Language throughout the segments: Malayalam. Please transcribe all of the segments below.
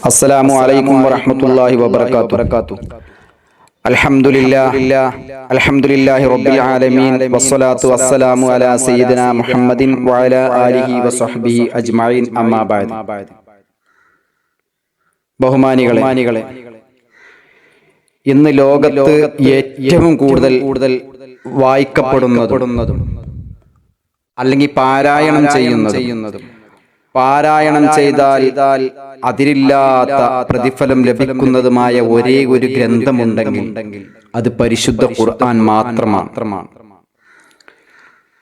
അസ്സലാമു അലൈക്കും വറഹ്മത്തുള്ളാഹി വബറകാതുഹു. അൽഹംദുലില്ലാഹ് അൽഹംദുലില്ലാഹി റബ്ബിൽ ആലമീൻ. വസ്സലാത്തു വസ്സലാമു അലാ സയ്യിദിനാ മുഹമ്മദിൻ വഅലാ ആലിഹി വസഹ്ബിഹി അജ്മഈൻ. അമ്മാ ബഅദ് ബഹുമാനികളെ ഇന്ന് ലോകത്ത് ഏറ്റവും കൂടുതൽ കൂടുതൽ വായിക്കപ്പെടുന്നതും അല്ലെങ്കിൽ പാരായണം ചെയ്യുന്നതും പാരായണം ചെയ്താൽ അതിരില്ലാത്ത പ്രതിഫലം ലഭിക്കുന്നതുമായ ഒരേ ഒരു ഗ്രന്ഥമുണ്ടെങ്കിൽ അത് പരിശുദ്ധ ഖുർആൻ മാത്രമാണ്.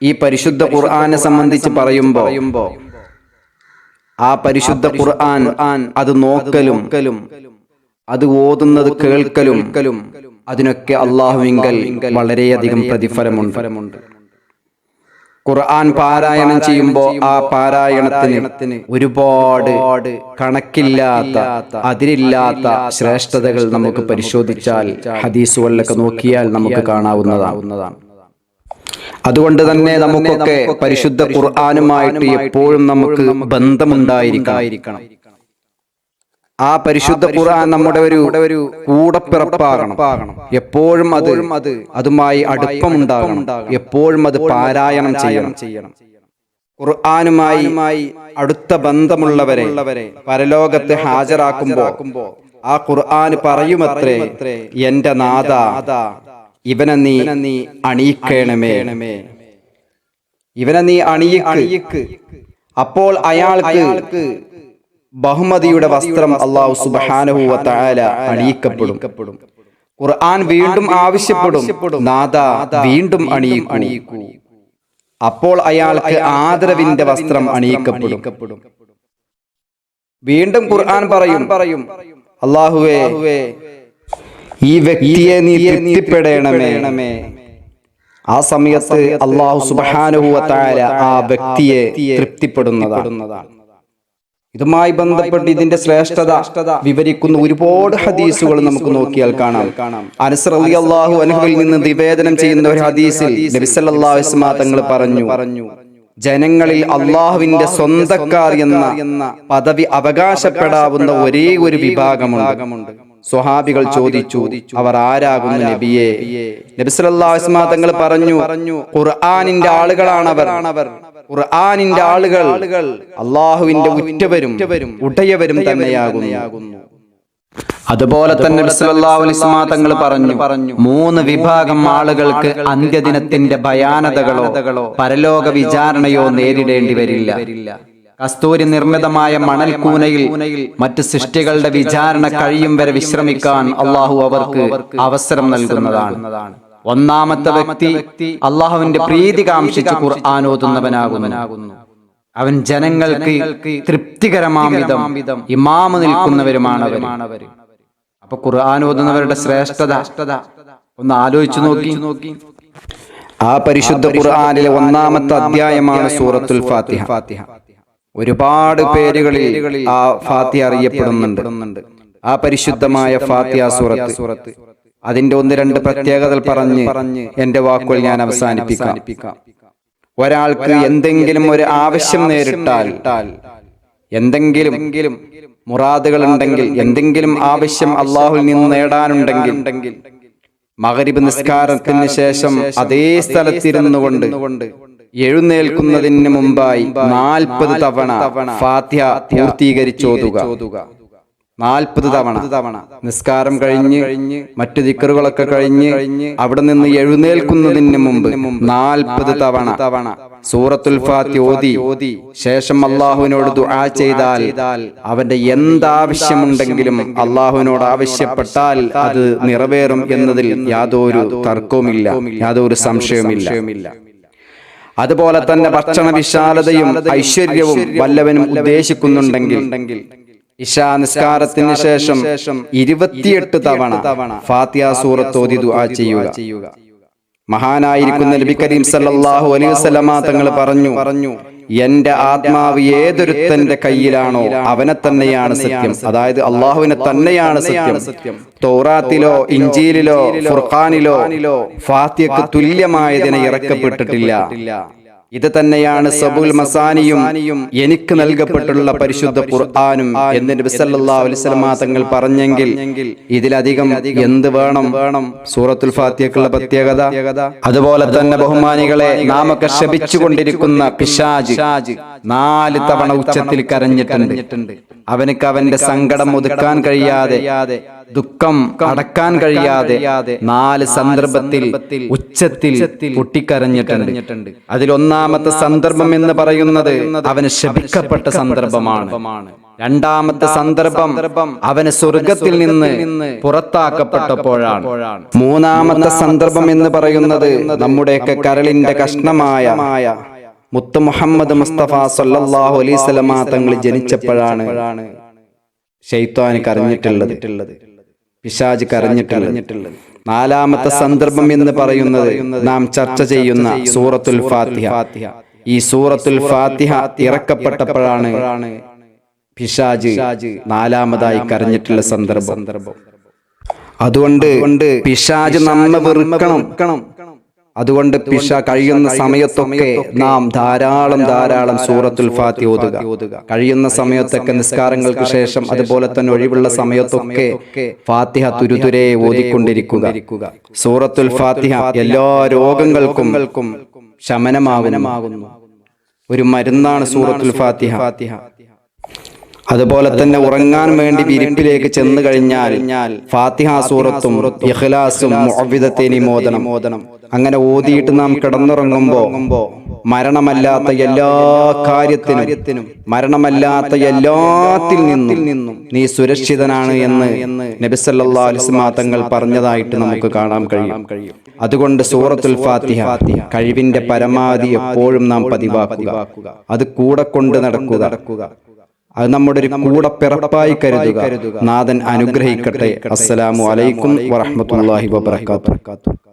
ഈ പരിശുദ്ധ ഖുർആനെ സംബന്ധിച്ച് പറയുമ്പോ ആ പരിശുദ്ധ ഖുർആൻ അത് നോക്കലും അത് ഓതുന്നത് കേൾക്കലും അതിനൊക്കെ അള്ളാഹുവിങ്കൽ വളരെയധികം പ്രതിഫലമുണ്ട്. ഖുർആൻ പാരായണം ചെയ്യുമ്പോൾ ആ പാരായണത്തിന് ഒരുപാട് കണക്കില്ലാത്ത അതിരില്ലാത്ത ശ്രേഷ്ഠതകൾ നമുക്ക് പരിശോധിച്ചാൽ ഹദീസുകളിലൊക്കെ നോക്കിയാൽ നമുക്ക് കാണാവുന്നതാണ്. അതുകൊണ്ട് തന്നെ നമുക്കൊക്കെ പരിശുദ്ധ ഖുർആാനുമായിട്ട് എപ്പോഴും നമുക്ക് ബന്ധമുണ്ടായിരിക്കണം. ആ പരിശുദ്ധ ഖുർആൻ നമ്മുടെ ഒരു ഒരു കൂടപ്പിറപ്പാകണം. എപ്പോഴും അത് അത് അതുമായി അടുപ്പമുണ്ടാകണം എപ്പോഴും അത് പാരായണം ചെയ്യണം. ചെയ്യണം. ഖുർആനുമായി അടുത്ത ബന്ധമുള്ളവരെ പരലോകത്തെ ഹാജരാക്കുമ്പോ ആ ഖുർആൻ പറയുമത്രേ എന്റെ നാഥ. ഇവനെ നീ നീ അണിയിക്കണമേ. ഇവനെ നീ അണിയിക്ക്. അപ്പോൾ അയാൾക്ക് ബഹുമതിയുടെ വസ്ത്രം അള്ളാഹു സുബാനഹുവ തആല അണിയിക്കപ്പെടും. ഖുർആൻ വീണ്ടും ആവശ്യപ്പെടും. നാദ വീണ്ടും അണിയിക്കും. അപ്പോൾ അയാൾക്ക് ആദരവിന്റെ വസ്ത്രം അണിയിക്കപ്പെടും. വീണ്ടും ഖുർആൻ പറയും. പറയും. അള്ളാഹുവേ ഈ വ്യക്തിയെ നീ തൃപ്തിപ്പെടണമേ. ആ സമയത്ത് അള്ളാഹു സുബാനുഹുവ തആല ആ വ്യക്തിയെ തൃപ്തിപ്പെടുന്നതാണ്. ഇതുമായി ബന്ധപ്പെട്ട് ഇതിന്റെ ശ്രേഷ്ഠത വിവരിക്കുന്ന ഒരുപാട് ഹദീസുകൾ നമുക്ക് നോക്കിയാൽ കാണാം. അനസ് റളി അള്ളാഹു അനുഹുവിൽ നിന്ന് നിവേദനം ചെയ്യുന്ന ഒരു ഹദീസിൽ തങ്ങൾ പറഞ്ഞു. പറഞ്ഞു. ജനങ്ങളിൽ അള്ളാഹുവിന്റെ സ്വന്തക്കാർ എന്ന പദവി അവകാശപ്പെടാവുന്ന ഒരേ ഒരു വിഭാഗമുണ്ട്. സ്വഹാബികൾ ചോദിച്ചു അവർ ആരാകുന്നു നബിയെ? നബി സല്ലല്ലാഹു അലൈഹി തങ്ങൾ പറഞ്ഞു ഖുർആനിന്റെ ആളുകളാണ് അവർ ഖുർആനിന്റെ ആളുകൾ അള്ളാഹുവിന്റെ ഉറ്റവരും ഉടയവരും തന്നെയാകുന്നു. അതുപോലെ തന്നെ തങ്ങൾ പറഞ്ഞു പറഞ്ഞു മൂന്ന് വിഭാഗം ആളുകൾക്ക് അന്ത്യദിനത്തിന്റെ ഭയാനതകളോ പരലോക വിചാരണയോ നേരിടേണ്ടി വരില്ല. കസ്തൂരി നിർമ്മിതമായ മണൽക്കൂനയിൽ മറ്റ് സൃഷ്ടികളുടെ വിചാരണ കഴിയും വരെ വിശ്രമിക്കാൻ അള്ളാഹു അവർക്ക് അവസരം നൽകുന്നതാണ്. ഒന്നാമത്തെ വ്യക്തി അള്ളാഹുവിന്റെ പ്രീതി കാംക്ഷിച്ച് ഖുർആൻ ഓതുന്നവനാകുന്നു. അവൻ ജനങ്ങൾക്ക് തൃപ്തികരമാം വിധം ഇമാമ നിൽക്കുന്നവരുമാണ് അവർ അപ്പൊ ഖുർആൻ ഓതുന്നവരുടെ ശ്രേഷ്ഠത ഒന്ന് ആലോചിച്ചു നോക്കി. നോക്കി. ആ പരിശുദ്ധ ഖുർആനിലെ ഒന്നാമത്തെ അധ്യായമാണ് സൂറത്തുൽ ഫാത്തിഹ. ഒരുപാട് പേരുകളിൽ ആ ഫാത്തിഹ അറിയപ്പെടുന്നുണ്ട്. ആ പരിശുദ്ധമായ ഫാത്തിഹ സൂറത്ത്. അതിന്റെ ഒന്ന് രണ്ട് പ്രത്യേകതകൾ പറഞ്ഞ് എന്റെ വാക്കുകൾ ഞാൻ അവസാനിപ്പിക്കാം. ഒരാൾക്ക് എന്തെങ്കിലും ഒരു ആവശ്യം നേരിട്ടാൽ എന്തെങ്കിലും മുറാദുകൾ ഉണ്ടെങ്കിൽ എന്തെങ്കിലും ആവശ്യം അള്ളാഹുൽ നിന്ന് നേടാനുണ്ടെങ്കിൽ മകരിബ് നിസ്കാരത്തിന് ശേഷം അതേ സ്ഥലത്തിരുന്നു കൊണ്ട് എഴുന്നേൽക്കുന്നതിന് മുമ്പായി നാൽപ്പത് തവണ ഫാത്യ പൂർത്തീകരിച്ചോതുക നാൽപ്പത് തവണ. തവണ. നിസ്കാരം കഴിഞ്ഞ് മറ്റു ദിക്കറുകളൊക്കെ കഴിഞ്ഞ് അവിടെ നിന്ന് എഴുന്നേൽക്കുന്നതിന് മുമ്പ് നാൽപ്പത് തവണ. തവണ. സൂറത്തുൽ ഫാത്തി ഓതി. ഓതി. ശേഷം അള്ളാഹുവിനോട് ദുആ ചെയ്താൽ അവന്റെ എന്താവശ്യമുണ്ടെങ്കിലും അള്ളാഹുവിനോട് ആവശ്യപ്പെട്ടാൽ അത് നിറവേറും എന്നതിൽ യാതൊരു തർക്കവുമില്ല. യാതൊരു സംശയവുമില്ല. അതുപോലെ തന്നെ ഭക്ഷണ വിശാലതയും ഐശ്വര്യവും വല്ലവനും ഉദ്ദേശിക്കുന്നുണ്ടെങ്കിൽ ഇഷാ നിസ്കാരത്തിന് ശേഷം ഇരുപത്തിയെട്ട് തവണ ഫാത്തിയ സൂറത്ത് ഓതി ദുആ ചെയ്യുക. മഹാനായിരിക്കുന്ന നബി കരീം സല്ലല്ലാഹു അലൈഹി വസല്ലമ തങ്ങൾ പറഞ്ഞു പറഞ്ഞു എന്റെ ആത്മാവ് ഏതൊരുത്തന്റെ കയ്യിലാണോ അവനെ തന്നെയാണ് സത്യം. അതായത് അള്ളാഹുവിനെ തന്നെയാണ് സത്യം. തോറാത്തിലോ ഇഞ്ചിയിലോ ഫുർഖാനിലോ ഫാത്തിയക്ക് തുല്യമായതിനെ ഇറക്കപ്പെട്ടിട്ടില്ല. ഇത് തന്നെയാണ് സബുൽ മസാനിയും എനിക്ക് നൽകപ്പെട്ടുള്ള പരിശുദ്ധ ഖുർആാനും എന്ന് നബി സല്ലല്ലാഹു അലൈഹി വസല്ലമ തങ്ങൾ പറഞ്ഞെങ്കിൽ ഇതിലധികം എന്ത് വേണം? വേണം? സൂറത്തുൽ ഫാത്തിഹക്കുള്ള പ്രത്യേകത? അതുപോലെ തന്നെ ബഹുമാനികളെ നാമൊക്കെ ശപിച്ചുകൊണ്ടിരിക്കുന്ന പിശാജ്. നാല് തവണ ഉച്ചത്തിൽ കരഞ്ഞിട്ടുണ്ട്. അവനക്ക് അവന്റെ സങ്കടം ഒതുക്കാൻ കഴിയാതെ ദുഃഖം അടക്കാൻ കഴിയാതെ നാല് സന്ദർഭത്തിൽ ഉച്ചത്തിൽ പൊട്ടിക്കരഞ്ഞിട്ടുണ്ട്. അതിലൊന്നാമത്തെ സന്ദർഭം എന്ന് പറയുന്നത് അവന് ശപിക്കപ്പെട്ട സന്ദർഭമാണ്. രണ്ടാമത്തെ സന്ദർഭം അവന് സ്വർഗത്തിൽ നിന്ന് പുറത്താക്കപ്പെട്ടപ്പോഴാണ്. മൂന്നാമത്തെ സന്ദർഭം എന്ന് പറയുന്നത് നമ്മുടെയൊക്കെ കരളിന്റെ കഷ്ണമായ മുത്ത് മുഹമ്മദ് മുസ്തഫ സല്ലല്ലാഹു അലൈഹി സ്വലമ തങ്ങൾ ജനിച്ചപ്പോഴാണ് ഷെയ്ത്താന് കരഞ്ഞിട്ടുള്ളത്. പിശാജ് കരഞ്ഞിട്ടുള്ളത്. നാലാമത്തെ സന്ദർഭം എന്ന് പറയുന്നത് നാം ചർച്ച ചെയ്യുന്ന സൂറത്തുൽ ഫാത്തിഹ. ഈ സൂറത്തുൽ ഫാത്തിഹ ഇറക്കപ്പെട്ടപ്പോഴാണ് പിശാജ് നാലാമതായി കരഞ്ഞിട്ടുള്ള സന്ദർഭം. അതുകൊണ്ട് പിശാജ് നമ്മെ വെറുക്കണം. അതുകൊണ്ട് പിശ കഴിയുന്ന സമയത്തൊക്കെ നാം ധാരാളം ധാരാളം സൂറത്തുൽ ഫാത്തി ഓതുക. കഴിയുന്ന സമയത്തൊക്കെ നിസ്കാരങ്ങൾക്ക് ശേഷം അതുപോലെ തന്നെ ഒഴിവുള്ള സമയത്തൊക്കെ ഫാത്തിഹ തുരുതുരെ ഓതിക്കൊണ്ടിരിക്കുക. സൂറത്തുൽ ഫാത്തിഹ എല്ലാ രോഗങ്ങൾക്കും ശമനമാകുന്നു. ഒരു മരുന്നാണ് സൂറത്തുൽ ഫാത്തിഹ. അതുപോലെ തന്നെ ഉറങ്ങാൻ വേണ്ടി വിരിപ്പിലേക്ക് ചെന്ന് കഴിഞ്ഞാൽ ഫാത്തിഹ സൂറത്തും ഇഖ്ലാസും മുഅവ്വിദത്തേനി മോദനം. അങ്ങനെ ഓതിയിട്ട് നാം കിടന്നുറങ്ങുമ്പോ മരണമല്ലാത്ത എല്ലാ കാര്യത്തിനും മരണമല്ലാത്ത എല്ലാത്തിൽ നിന്നും നീ സുരക്ഷിതനാണ് എന്ന് നബിസല്ലാ അലിസ്മാ തങ്ങൾ പറഞ്ഞതായിട്ട് നമുക്ക് കാണാൻ കഴിയും. അതുകൊണ്ട് സൂറത്തുൽ ഫാത്തിഹ കഴിവിന്റെ പരമാവധി എപ്പോഴും നാം പതിവാക്കുക. അത് കൂടെ കൊണ്ട് നടക്കുക. അത് നമ്മുടെ ഒരു കൂടെ പിറപ്പായി കരുതുക. നാഥൻ അനുഗ്രഹിക്കട്ടെ. അസ്സലാമു അലൈക്കും വറഹ്മത്തുള്ളാഹി വബറകാതുഹു